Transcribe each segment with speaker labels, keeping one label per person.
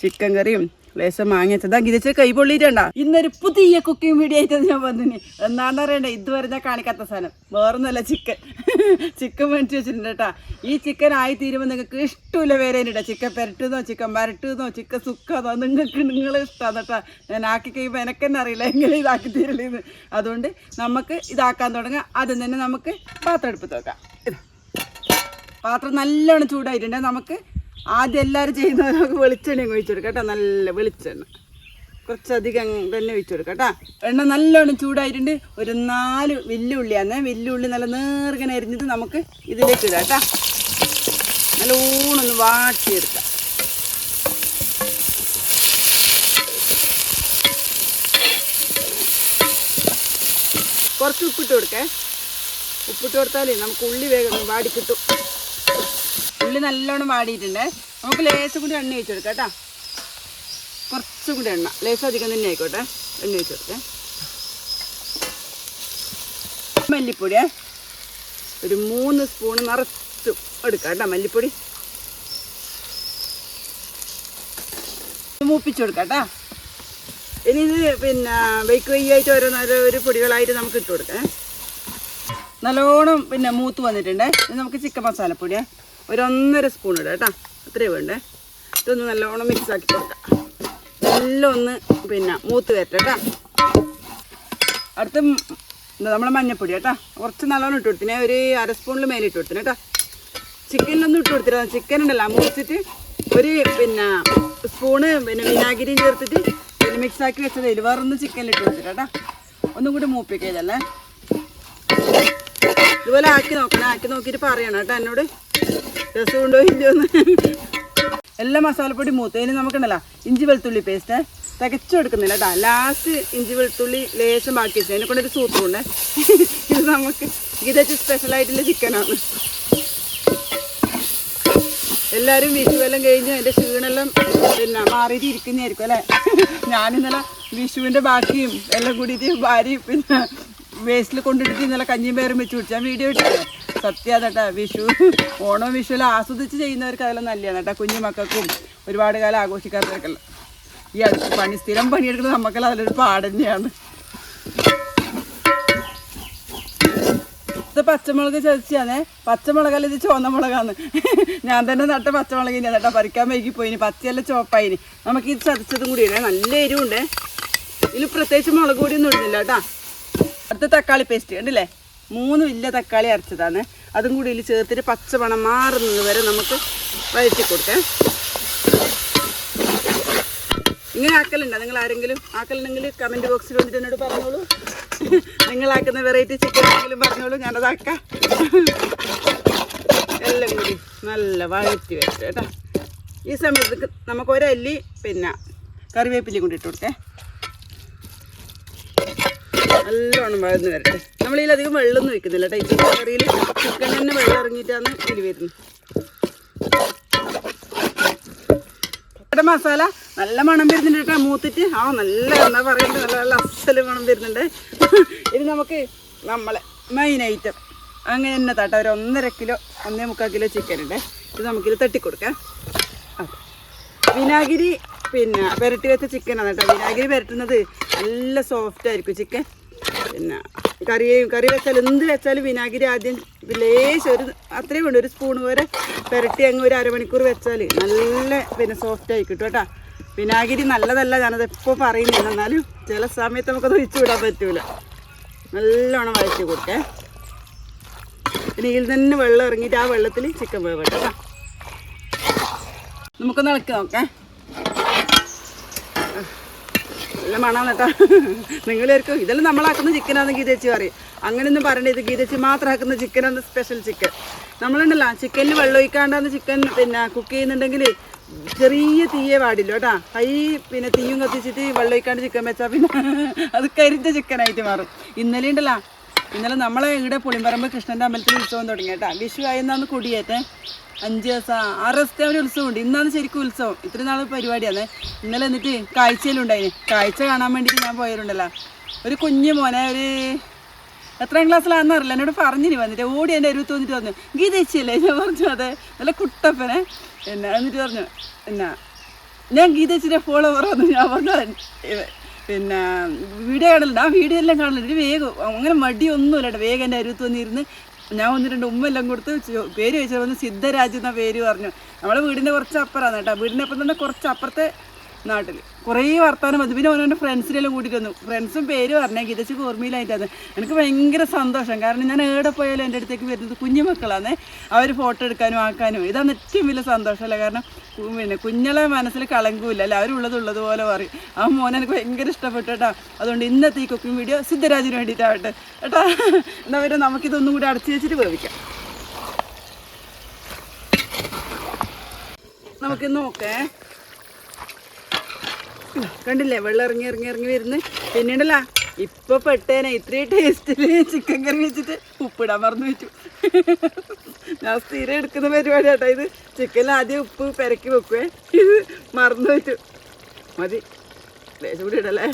Speaker 1: Chicken കറിയും ലേശം മാങ്ങിച്ചത് ഗിരിച്ച് കൈ പൊള്ളിയിട്ടുണ്ട. ഇന്നൊരു പുതിയ കുക്കിംഗ് വീഡിയോ ആയിട്ട് ഞാൻ വന്നിന്. എന്താണെന്ന് അറിയണ്ടേ ഇതുവരെ ഞാൻ കാണിക്കാത്ത സാധനം. വേറൊന്നുമല്ല ചിക്കൻ. ചിക്കൻ മേടിച്ച് വെച്ചിട്ടുണ്ട് കേട്ടാ. ഈ ചിക്കൻ ആയി തീരുമ്പോൾ നിങ്ങൾക്ക് ഇഷ്ടമില്ല കേട്ടോ ചിക്കൻ പെരട്ടുന്നോ ചിക്കൻ വരട്ടുന്നോ ചിക്കൻ സുക്കാന്നോ നിങ്ങൾക്ക് നിങ്ങളെ ഇഷ്ടമാണ് കേട്ടാ. ഞാൻ ആക്കി കഴിയുമ്പോൾ എനക്കെന്നെ അറിയില്ല എങ്ങനെ ഇതാക്കി തീരലെന്ന് അതുകൊണ്ട് നമുക്ക് ഇതാക്കാൻ തുടങ്ങാം. ആദ്യം തന്നെ നമുക്ക് പാത്രം എടുപ്പ് ഇത്. പാത്രം നല്ലോണം ചൂടായിട്ടുണ്ട്. നമുക്ക് ആദ്യം എല്ലാവരും ചെയ്യുന്നത് വെളിച്ചെണ്ണ ഒഴിച്ചു കൊടുക്കാം കേട്ടോ. നല്ല വെളിച്ചെണ്ണ. കുറച്ചധികം തന്നെ ഒഴിച്ചു കൊടുക്കാം കേട്ടോ. എണ്ണ നല്ലോണം ചൂടായിട്ടുണ്ട്. ഒരു നാല് വെല്ലുള്ളിയാണ് വെല്ലുള്ളി നല്ല നേർങ്ങനെ അരിഞ്ഞിട്ട് നമുക്ക് ഇതിലേക്ക് ഇടാം കേട്ടോ. നല്ലോണം വാട്ടി വാട്ടിയെടുക്കാം. കുറച്ച് ഉപ്പിട്ട് കൊടുക്കേ. ഉപ്പിട്ട് കൊടുത്താലേ നമുക്ക് ഉള്ളി വേഗം വാടി കിട്ടും. ഉള്ളി നല്ലോണം വാടിയിട്ടുണ്ട്. നമുക്ക് ലേസ് കൂടി എണ്ണ ഒഴിച്ചു കൊടുക്കാം കേട്ടോ. കുറച്ചും കൂടി എണ്ണ. ലേസ് അധികം തന്നെ ആയിക്കോട്ടെ. എണ്ണ ഒഴിച്ചു കൊടുക്കേ. മല്ലിപ്പൊടിയേ ഒരു മൂന്ന് സ്പൂൺ നിറച്ചും എടുക്കാം കേട്ടോ മല്ലിപ്പൊടി. മൂപ്പിച്ചു കൊടുക്കാം കേട്ടോ. ഇനി ഇത് പിന്നെ വെയ്ക്ക് വെയ്യായിട്ട് ഓരോന്നോരോ ഒരു പൊടികളായിട്ട് നമുക്ക് ഇട്ട് കൊടുക്കാം. നല്ലോണം പിന്നെ മൂത്ത് വന്നിട്ടുണ്ട്. ഇത് നമുക്ക് ചിക്കൻ മസാലപ്പൊടിയാ ഒരു സ്പൂൺ ഇടാം കേട്ടോ. അത്രേ വേണ്ടേ. ഇതൊന്ന് നല്ലോണം മിക്സ് ആക്കി കൊടുക്കാം. എല്ലാം ഒന്ന് പിന്നെ മൂത്ത് വരട്ടെ കേട്ടോ. അടുത്ത നമ്മളെ മഞ്ഞപ്പൊടി കേട്ടോ. കുറച്ച് നല്ലോണം ഇട്ട് കൊടുത്തിനെ. ഒരു അര സ്പൂണിൽ മേലെ ഇട്ട് കൊടുത്തിനെ കേട്ടോ. ചിക്കനിലൊന്നും ഇട്ട് കൊടുത്തില്ല. ചിക്കൻ ഉണ്ടല്ലോ. മുറിച്ചിട്ട് ഒരു പിന്നെ സ്പൂണ് പിന്നെ വിനാഗിരിയും ചേർത്തിട്ട് പിന്നെ മിക്സ് ആക്കി വെച്ചത്. ഇരുവാറൊന്ന് ചിക്കനിൽ ഇട്ട് കൊടുത്തിട്ട് കേട്ടോ. ഒന്നും കൂടി മൂപ്പിക്കതല്ലേ ഇതുപോലെ ആക്കി നോക്കണം. ആക്കി നോക്കിയിട്ട് പറയണം കേട്ടോ എന്നോട്. രസമുണ്ടോ ഇല്ലയോന്ന് എല്ലാ മസാലപ്പൊടി മൂത്ത്. ഇനി നമുക്കുണ്ടല്ലോ ഇഞ്ചി വെളുത്തുള്ളി പേസ്റ്റ് തികച്ചു എടുക്കുന്നില്ല കേട്ടോ. ലാസ്റ്റ് ഇഞ്ചി വെളുത്തുള്ളി ലേശം ബാക്കി വെച്ചത് അതിനെ കൊണ്ടൊരു സൂത്രമുണ്ട് ഇത് നമുക്ക് ഇതൊക്കെ സ്പെഷ്യലായിട്ടുള്ള ചിക്കനാണ് എല്ലാവരും വിഷുവെല്ലാം കഴിഞ്ഞ് എന്റെ ക്ഷീണെല്ലാം പിന്നെ മാറിയിട്ട് ഇരിക്കുന്നതായിരിക്കും അല്ലേ? ഞാനിന്നലെ വിഷുവിന്റെ ബാക്കിയും എല്ലാം കൂടിയിട്ട് ഭാര്യയും പിന്നെ വേസ്റ്റിൽ കൊണ്ടിട്ടിട്ട് ഇന്നലെ കഞ്ഞിയും പേരും വെച്ച് കുടിച്ചു. ഞാൻ വീഡിയോ ഇട്ടില്ലേ സത്യം കേട്ടാ വിഷു. ഓണം വിഷുവിൽ ആസ്വദിച്ച് ചെയ്യുന്നവർക്ക് അതെല്ലാം നല്ലതാണ് കേട്ടോ. കുഞ്ഞു മക്കൾക്കും ഒരുപാട് കാലം ആഘോഷിക്കാത്തവർക്കെല്ലാം. ഈ അടുത്ത് പണി സ്ഥിരം പണിയെടുക്കുന്നത് നമുക്കെല്ലാം അതിലൊരു പാട് തന്നെയാണ്. ഇത് പച്ചമുളക് ചതച്ചാണേ. പച്ചമുളകല്ല ഇത് ചുവന്ന മുളകാണ് ഞാൻ തന്നെ നട്ട പച്ചമുളക് ഇനി നട്ടാ. പറിക്കാൻ വൈകി പോയിന് പച്ചയല്ല ചുവപ്പായിനി. നമുക്ക് ഇത് ചതച്ചതും കൂടി ഇടേ. നല്ല എരിവുണ്ടേ. ഇതിൽ പ്രത്യേകിച്ച് മുളക് പൊടി ഒന്നും ഇടുന്നില്ല കേട്ടാ. അടുത്ത തക്കാളി പേസ്റ്റ് കണ്ടില്ലേ? മൂന്ന് വലിയ തക്കാളി അരച്ചതാണ്. അതും കൂടി ഇതിൽ ചേർത്തിട്ട് പച്ചമണം മാറുന്നത് വരെ നമുക്ക് വഴറ്റി കൊടുക്കാം. ഇങ്ങനെ ആക്കലുണ്ടോ? നിങ്ങൾ ആരെങ്കിലും ആക്കലുണ്ടെങ്കിൽ കമന്റ് ബോക്സിൽ വന്നിട്ട് എന്നോട് പറഞ്ഞോളൂ. നിങ്ങളാക്കുന്ന വെറൈറ്റി ചിക്കൻ ആണെങ്കിലും പറഞ്ഞോളൂ. ഞാനതാക്കാം എല്ലാം കൂടി നല്ല വഴറ്റി വെച്ചു കേട്ടോ. ഈ സമയത്ത് നമുക്ക് ഒരല്ലി പിന്നെ കറിവേപ്പിലയും കൂടി കൊടുത്തേ. നല്ലോണം വഴന്ന് വരട്ടെ. നമ്മളിതിലധികം വെള്ളമൊന്നും വെക്കുന്നില്ല ചിക്കൻ കറിയിൽ ചിക്കൻ തന്നെ വെള്ളം ഇറങ്ങിയിട്ടാണ് ഇതിൽ വരുന്നത്. മസാല നല്ല മണം വരുന്നുണ്ട് കേട്ടോ. മൂത്തിട്ട്. ആ നല്ല എന്താ പറയുന്നത് നല്ല നല്ല അസൽ മണം വരുന്നുണ്ട്. ഇത് നമുക്ക് നമ്മളെ മെയിൻ ഐറ്റം അങ്ങനെ തന്നെ തട്ട. ഒരു ഒന്നര കിലോ ഒന്നേ മുക്കാൽ കിലോ ചിക്കൻ ഉണ്ട്. ഇത് നമുക്കിത് തട്ടിക്കൊടുക്കാം. വിനാഗിരി പിന്നെ പുരട്ടി വെച്ച ചിക്കനാണ് കേട്ടോ. വിനാഗിരി പുരട്ടുന്നത് നല്ല സോഫ്റ്റ് ആയിരിക്കും ചിക്കൻ പിന്നെ കറി കറി വെച്ചാൽ എന്ത് വെച്ചാലും വിനാഗിരി ആദ്യം ലേശം ഒരു അത്രയും വേണ്ട. ഒരു സ്പൂൺ വരെ പുരട്ടി അങ്ങ് ഒരു അരമണിക്കൂർ വെച്ചാൽ നല്ല പിന്നെ സോഫ്റ്റ് ആയി കിട്ടും കേട്ടോ. വിനാഗിരി നല്ലതല്ല ഞാനത് എപ്പോൾ പറയുന്നില്ല. എന്നാലും ചില സമയത്ത് നമുക്കത് ഒഴിച്ചു വിടാൻ പറ്റൂല. നല്ലോണം വഴറ്റി കൊടുക്കേ. പിന്നെ ഇതിൽ തന്നെ വെള്ളം ഇറങ്ങിയിട്ട് ആ വെള്ളത്തിൽ ചിക്കൻ വേവട്ടെ കേട്ടോ. നമുക്കൊന്ന് ഇളക്കി നോക്കാം. നല്ല മണം കേട്ടോ. നിങ്ങളായിരിക്കും ഇതെല്ലാം നമ്മളാക്കുന്ന ചിക്കനാണെന്ന് ഗീതച്ചി പറയും. അങ്ങനെയൊന്നും പറയണ്ട ഇത് ഗീതച്ചി മാത്രം ആക്കുന്ന ചിക്കനാണ് സ്പെഷ്യൽ ചിക്കൻ. നമ്മളുണ്ടല്ലോ ചിക്കനിൽ വെള്ളം ഒഴിക്കാണ്ടാന്ന് ചിക്കൻ പിന്നെ കുക്ക് ചെയ്യുന്നുണ്ടെങ്കിൽ ചെറിയ തീയെ പാടില്ല കേട്ടാ. കൈ പിന്നെ തീയും കത്തിച്ചിട്ട് വെള്ളം ഒഴിക്കാണ്ട് ചിക്കൻ വെച്ചാൽ പിന്നെ അത് കരിഞ്ഞ ചിക്കനായിട്ട് മാറും. ഇന്നലെ ഉണ്ടല്ലോ ഇന്നലെ നമ്മളെ ഇവിടെ പുളിമ്പറമ്പ് കൃഷ്ണന്റെ അമ്പലത്തിൽ ഉത്സവം തുടങ്ങി കേട്ടോ. വിഷു ആയിരുന്നാന്ന് കൊടിയേറ്റെ. അഞ്ച് ദിവസം ആറ് ദിവസത്തെ ഒരു ഉത്സവമുണ്ട് ഇന്നാണ് ശരിക്കും ഉത്സവം. ഇത്രയും നാൾ പരിപാടിയാണ്. ഇന്നലെ എന്നിട്ട് കാഴ്ചയിലുണ്ടായിന്. കാഴ്ച കാണാൻ വേണ്ടിയിട്ട് ഞാൻ പോയവരുണ്ടല്ലോ. ഒരു കുഞ്ഞു മോനെ ഒരു എത്രാം ക്ലാസ്സിലാണെന്ന് അറിയില്ല. എന്നോട് പറഞ്ഞിനി വന്നിട്ട്. ഓടി എന്റെ അരുവത്ത് വന്നിട്ട് പറഞ്ഞു ഗീതേച്ചിയല്ലേ ഞാൻ പറഞ്ഞു അതെ. നല്ല കുട്ടപ്പനെ. എന്നാ എന്നിട്ട് പറഞ്ഞു എന്നാ ഞാൻ ഗീതച്ചിന്റെ ഫോളോവർ വന്നു ഞാൻ പറഞ്ഞു "ഇവ- പിന്നെ വീഡിയോ കാണലുണ്ട് ആ വീഡിയോ എല്ലാം കാണലുണ്ട് വേഗം അങ്ങനെ മടിയൊന്നുമില്ല വേഗം എന്റെ അരുത്ത് വന്നിരുന്ന് ഞാൻ ഒന്ന് രണ്ട് ഉമ്മ എല്ലാം കൊടുത്ത് പേര് ചോദിച്ചാൽ വന്ന് സിദ്ധരാജ് എന്ന പേര് പറഞ്ഞു. നമ്മളെ വീടിന്റെ കുറച്ച് അപ്പുറമാണ് കേട്ടോ. വീടിന്റെ അപ്പുറം തന്നെ കുറച്ച് അപ്പുറത്തെ നാട്ടിൽ കുറേ വർത്താനം വന്നു പിന്നെ ഓരോ ഫ്രണ്ട്സിനെല്ലാം കൂട്ടിയിട്ട് വന്നു. ഫ്രണ്ട്സും പേര് പറഞ്ഞാൽ ഗീതച്ച് ഓർമ്മയിലായിട്ടാണ് എനിക്ക് ഭയങ്കര സന്തോഷം. കാരണം ഞാൻ എവിടെ പോയാലും എന്റെ അടുത്തേക്ക് വരുന്നത് കുഞ്ഞു മക്കളാണ് അവർ ഫോട്ടോ എടുക്കാനും ആക്കാനും. ഇതാണ് ഏറ്റവും വലിയ സന്തോഷമല്ല? കാരണം പിന്നെ കുഞ്ഞളെ മനസ്സിൽ കളങ്കൂല്ല. അല്ല? അവരുള്ളത് ഉള്ളതുപോലെ പറയും. ആ മോനെ എനിക്ക് ഭയങ്കര ഇഷ്ടപ്പെട്ടു കേട്ടോ. അതുകൊണ്ട് ഇന്നത്തെ ഈ കുക്കിംഗ് വീഡിയോ സിദ്ധരാജിന് വേണ്ടിയിട്ടാവട്ടെ. കേട്ടോ? എന്നാൽ അവരെ നമുക്കിതൊന്നും കൂടി അടച്ചു വെച്ചിട്ട് വേവിക്കാം. നമുക്ക് നോക്കേ. കണ്ടില്ലേ? വെള്ളം ഇറങ്ങി ഇറങ്ങി ഇറങ്ങി വരുന്നു. പിന്നീടല്ല ഇപ്പൊ പെട്ടേനെ ഇത്രയും ടേസ്റ്റിൽ ചിക്കൻ കറി വെച്ചിട്ട് ഉപ്പിടാൻ മറന്നു വെച്ചു. ഞാൻ സ്ഥിരം എടുക്കുന്ന പരിപാടി കേട്ടോ ഇത് ചിക്കനിൽ ആദ്യം ഉപ്പ് പെരക്കി വെക്കുവേ. ഇത് മറന്നു വെച്ചു. മതി. ലേശം കൂടി ഇടല്ലേ?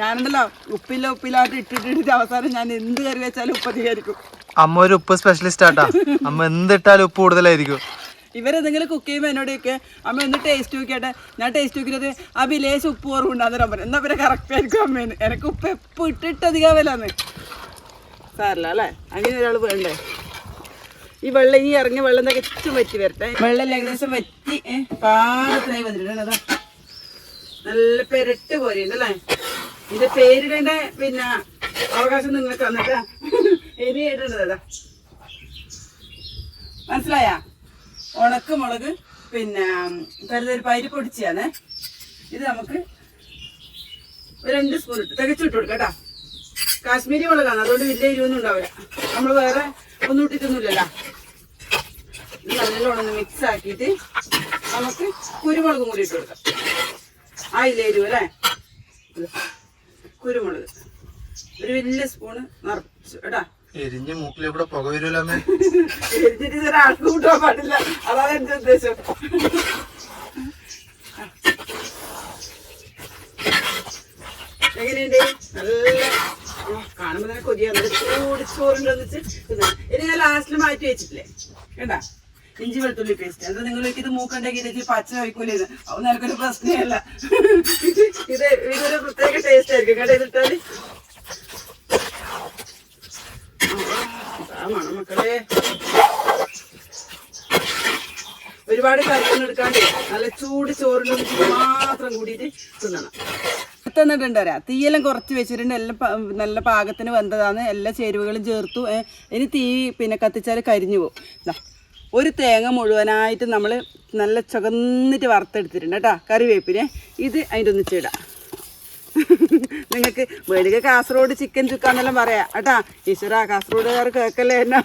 Speaker 1: ഞാനുണ്ടല്ലോ ഉപ്പില്ല ഉപ്പില്ലാട്ട് ഇട്ടിട്ടിട്ട് അവസാനം ഞാൻ എന്ത് കറി വെച്ചാലും ഉപ്പ് അധികമായിരിക്കും
Speaker 2: അമ്മ ഒരു ഉപ്പ് സ്പെഷ്യലിസ്റ്റ് ആട്ടാ. അമ്മ എന്തിട്ടാലും ഉപ്പ് കൂടുതലായിരിക്കും.
Speaker 1: ഇവരെന്തെങ്കിലും കുക്ക് ചെയ്യുമ്പോൾ എന്നോടൊക്കെ അമ്മ ഒന്ന് ടേസ്റ്റ് നോക്കിയാട്ടെ. ഞാൻ ടേസ്റ്റ് നോക്കിയത് ആ ബിലേസ് ഉപ്പ് കുറവുണ്ടാകുന്ന നമ്പർ എന്നാ പിന്നെ കറക്റ്റ് ആയിരിക്കും അമ്മേന്ന് എനിക്ക് ഉപ്പ് എപ്പോൾ ഇട്ടിട്ട് അധികാവല്ലാന്ന് സാറില്ല അല്ലേ? അങ്ങനെ ഒരാൾ വേണ്ടേ? ഈ വെള്ളം ഇനി ഇറങ്ങിയ വെള്ളം തികച്ചും വറ്റി വരട്ടെ. വെള്ളം ഏകദേശം വറ്റി പാടത്തിനായി വന്നിട്ടുണ്ട് നല്ല പെരട്ട് പോലെയുണ്ട് അല്ലേ? ഇത് പേരിടേണ്ട പിന്നെ അവകാശം നിങ്ങൾക്ക് വന്നിട്ട് എരി ഇടേണ്ടത് അതാ മനസ്സിലായ? ഉണക്ക് മുളക് പിന്നെ പരി പൊടിച്ചാണ്. ഇത് നമുക്ക് രണ്ട് സ്പൂൺ ഇട്ട് തികച്ചിട്ട് കൊടുക്കാം കാശ്മീരി മുളകാണ് അതുകൊണ്ട് വലിയ എരിവൊന്നും ഉണ്ടാവില്ല. നമ്മൾ വേറെ ഒന്നും ഇട്ടിട്ടൊന്നുമില്ലല്ലോ. ഇത് നല്ലോണം മിക്സ് ആക്കിയിട്ട് നമുക്ക് കുരുമുളകും കൂടി ഇട്ട് കൊടുക്കാം. ആ ഇല്ല എരിവ് അല്ലേ? കുരുമുളക്. ഒരു വലിയ സ്പൂണ് നിറച്ചു കേട്ടാ.
Speaker 2: എരിഞ്ഞ് മൂക്കിലൂടെ പുക വരൂലമ്മേ
Speaker 1: ഒരാൾക്ക് കൂട്ടാൻ പാടില്ല. അതാണ് എന്റെ ഉദ്ദേശം. എങ്ങനെയുണ്ട്? നല്ല കാണുമ്പോ തന്നെ കൊതിയാണ് ചൂട് ചോറുണ്ടെന്ന് വെച്ച്. ഇനി ഞാൻ ലാസ്റ്റിൽ മാറ്റി വെച്ചിട്ടില്ലേ? കേട്ടാ ഇഞ്ചി വെളുത്തുള്ളി പേസ്റ്റ് അത് നിങ്ങൾ ഇത് മൂക്കുണ്ടെങ്കിൽ പച്ച കഴിക്കൂല ഇത്. അത് നിനക്കൊരു പ്രശ്നമല്ല ഇത് ഇതൊരു പ്രത്യേക ടേസ്റ്റ് ആയിരിക്കും. കേട്ടോ ഇതിട്ടാൽ ആ മണം മക്കളെ ഒരുപാട് കറിയൊന്നും എടുക്കാണ്ട് നല്ല ചൂട് ചോറിനും മാത്രം കൂടിയിട്ട് തിന്നണം. തന്നിട്ടുണ്ട് വരാം തീയെല്ലാം കുറച്ച് വെച്ചിട്ടുണ്ട് എല്ലാം നല്ല പാകത്തിന് വെന്തതാണ്. എല്ലാ ചേരുവകളും ചേർത്തു. ഇനി തീ പിന്നെ കത്തിച്ചാൽ കരിഞ്ഞു പോകും ഒരു തേങ്ങ മുഴുവനായിട്ട് നമ്മൾ നല്ല ചുകന്നിട്ട് വറുത്തെടുത്തിട്ടുണ്ട് കേട്ടോ കറിവേപ്പിനെ. ഇത് അതിന്റെ ഒന്നിച്ചിടാം നിങ്ങൾക്ക് വേടിക കാസർഗോഡ് ചിക്കൻ ചുക്കാന്നെല്ലാം പറയാം. കേട്ടാ ഈശ്വര കാസർഗോഡുകാർ കേൾക്കല്ലേ? എന്നാ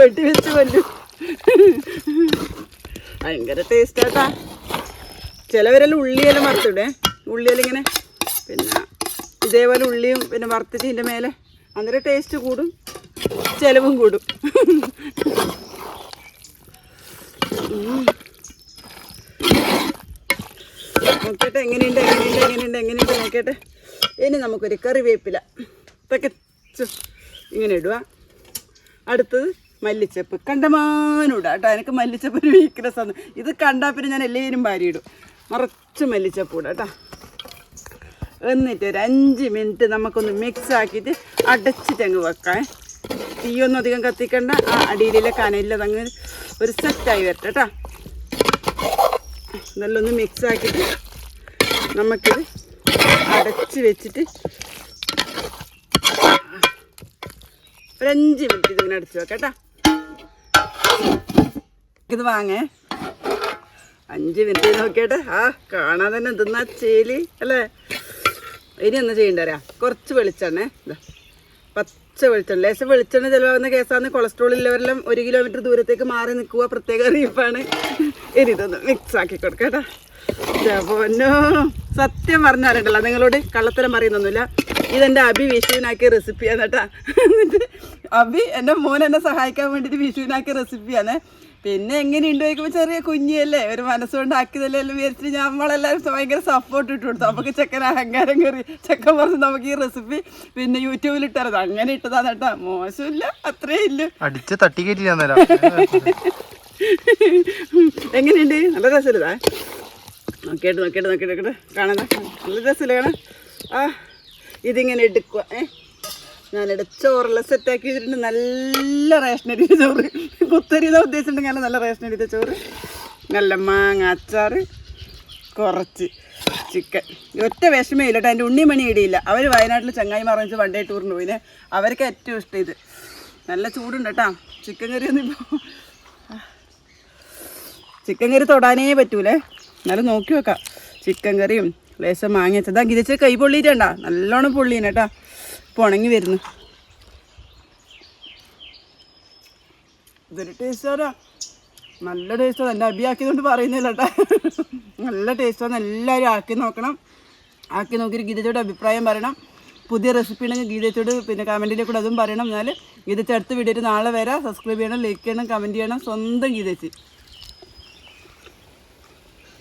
Speaker 1: വെട്ടി വെച്ച് കൊല്ലും. ഭയങ്കര ടേസ്റ്റ് ആട്ടാ ചിലവരെല്ലാം ഉള്ളിയെല്ലാം വറുത്തിടേ. ഉള്ളിയെല്ലാം ഇങ്ങനെ പിന്നെ ഇതേപോലെ ഉള്ളിയും പിന്നെ വറുത്തിട്ട് ഇതിന്റെ മേലെ അന്നേരം ടേസ്റ്റ് കൂടും. ചിലവും കൂടും. നോക്കട്ടെ എങ്ങനെയുണ്ട് എങ്ങനെയുണ്ട് എങ്ങനെയുണ്ട് എങ്ങനെയുണ്ട് നോക്കട്ടെ ഇനി നമുക്കൊരു കറിവേപ്പില. ഇതൊക്കെ ഇങ്ങനെ ഇടുക. അടുത്തത് മല്ലിച്ചപ്പ്. കണ്ടമാനം ഇടുക കേട്ടോ. എനിക്ക് മല്ലിച്ചപ്പ് ഒരു വീക്ക്നെസ് ആണ്. ഇത് കണ്ടാൽ പിന്നെ ഞാൻ എല്ലാവരും ഇടും നിറച്ച് മല്ലിച്ചപ്പൂട കേട്ടോ. എന്നിട്ട് ഒരു അഞ്ച് മിനിറ്റ് നമുക്കൊന്ന് മിക്സ് ആക്കിയിട്ട് അടച്ചിട്ട് അങ്ങ് വെക്കാം. തീയൊന്നും അധികം കത്തിക്കണ്ട. ആ അടിയിലെ കനലിലത് അങ്ങ് ഒരു സെറ്റായി വരട്ടെ കേട്ടോ. ഇതെല്ലാം ഒന്ന് മിക്സ് ആക്കിയിട്ട് നമുക്കിത് അടച്ച് വെച്ചിട്ട് ഒരു അഞ്ച് മിനിറ്റ് ഇതിങ്ങനെ അടച്ച് വെക്കാം കേട്ടോ. ഇത് വാങ്ങേ. അഞ്ച് മിനിറ്റ് നോക്കിയിട്ട്. ആ കാണാൻ തന്നെ തിന്ന ചേലി അല്ലേ? ഇനി ഒന്ന് ചെയ്യണ്ടരാ കുറച്ച് വെളിച്ചെണ്ണ ഇതാ പച്ച വെളിച്ചെണ്ണ. ലേശം വെളിച്ചെണ്ണ ചിലവാകുന്ന കേസാന്ന് കൊളസ്ട്രോൾ ഉള്ളവരെല്ലാം ഒരു കിലോമീറ്റർ ദൂരത്തേക്ക് മാറി നിൽക്കുക. പ്രത്യേക അറിയിപ്പാണ്. ഇനി ഇതൊന്ന് മിക്സ് ആക്കി കൊടുക്കട്ടാ പൊന്നോ. സത്യം പറഞ്ഞാലുണ്ടല്ലോ നിങ്ങളോട് കള്ളത്തരം പറയുന്നൊന്നുമില്ല. ഇതെന്റെ അഭി വിഷുവിനാക്കിയ റെസിപ്പിയാണ് കേട്ടാ എന്നിട്ട് അഭി എന്റെ മോൻ എന്നെ സഹായിക്കാൻ വേണ്ടിയിട്ട് വിഷുവിനാക്കിയ റെസിപ്പിയാണ് പിന്നെ എങ്ങനെയുണ്ട് ചോദിക്കുമ്പോൾ ചെറിയ കുഞ്ഞിയല്ലേ ഒരു മനസ്സുകൊണ്ട് ആക്കിയതല്ലേ എല്ലാം വിചാരിച്ചിട്ട് നമ്മളെല്ലാവരും ഭയങ്കര സപ്പോർട്ട് ഇട്ട് കൊടുത്തു. നമുക്ക് ചെക്കൻ അഹങ്കാരം കയറി ചെക്കൻ പറഞ്ഞു നമുക്ക് ഈ റെസിപ്പി പിന്നെ യൂട്യൂബിൽ ഇട്ടത്. അങ്ങനെ ഇട്ടതാണ് കേട്ടോ മോശമില്ല അത്രേ ഇല്ല.
Speaker 2: അടിച്ച് തട്ടി കയറ്റി
Speaker 1: എങ്ങനെയുണ്ട്? നല്ല രസമില്ലതാ നോക്കിയിട്ട് നോക്കിയിട്ട് നോക്കിയിട്ട് നോക്കിയിട്ട്. കാണാൻ നല്ല രസമില്ല കാണാൻ? ആ. ഇതിങ്ങനെ എടുക്കുക ഏ? ഞാനിവിടെ ചോറെല്ലാം സെറ്റാക്കി വെച്ചിട്ടുണ്ട്. നല്ല റേഷൻ റേഷനരി ചോറ്. കുത്തരി ഉദ്ദേശിച്ചിട്ടുണ്ട്. ഉദ്ദേശിച്ചിട്ടുണ്ടെങ്കിൽ നല്ല റേഷനരി ചോറ്. നല്ല മാങ്ങ അച്ചാർ കുറച്ച് ചിക്കൻ ഒറ്റ വിഷമേ ഇല്ല കേട്ടോ. എന്റെ ഉണ്ണിമണി ഇടിയില്ല. അവർ വയനാട്ടിൽ ചങ്ങായി മാറി വൺ ഡേ ടൂറിന് പോയിനെ. അവർക്ക് ഏറ്റവും ഇഷ്ടം ഇത്. നല്ല ചൂടുണ്ട് കേട്ടോ. ചിക്കൻ കറി ഒന്നും ഇപ്പോൾ ചിക്കൻ കറി തൊടാനേ പറ്റൂലേ. എന്നാലും നോക്കി വെക്കാം. ചിക്കൻ കറിയും ലേശം മാങ്ങ വെച്ചതാ ഗിരിച്ച് കൈ പൊള്ളിയിട്ടുണ്ടാ. നല്ലോണം പൊള്ളീനെ കേട്ടാ. ഇപ്പോൾ ഉണങ്ങി വരുന്നു. ഇതൊരു ടേസ്റ്റാടാ നല്ല ടേസ്റ്റാണ് എന്റെ അഭിയാക്കിയതുകൊണ്ട് പറയുന്നില്ല കേട്ടാ. നല്ല ടേസ്റ്റാണ് എല്ലാവരും ആക്കി നോക്കണം. ആക്കി നോക്കിയിട്ട് ഗീതച്ചോട് അഭിപ്രായം പറയണം. പുതിയ റെസിപ്പി ഉണ്ടെങ്കിൽ ഗീതച്ചോട് പിന്നെ കമന്റിൽ കൂടെ അതും പറയണം. എന്നാൽ ഗീതച്ച അടുത്ത വീഡിയോ നാളെ വരാം. സബ്സ്ക്രൈബ് ചെയ്യണം ലൈക്ക് ചെയ്യണം കമന്റ് ചെയ്യണം. സ്വന്തം ഗീതച്ച്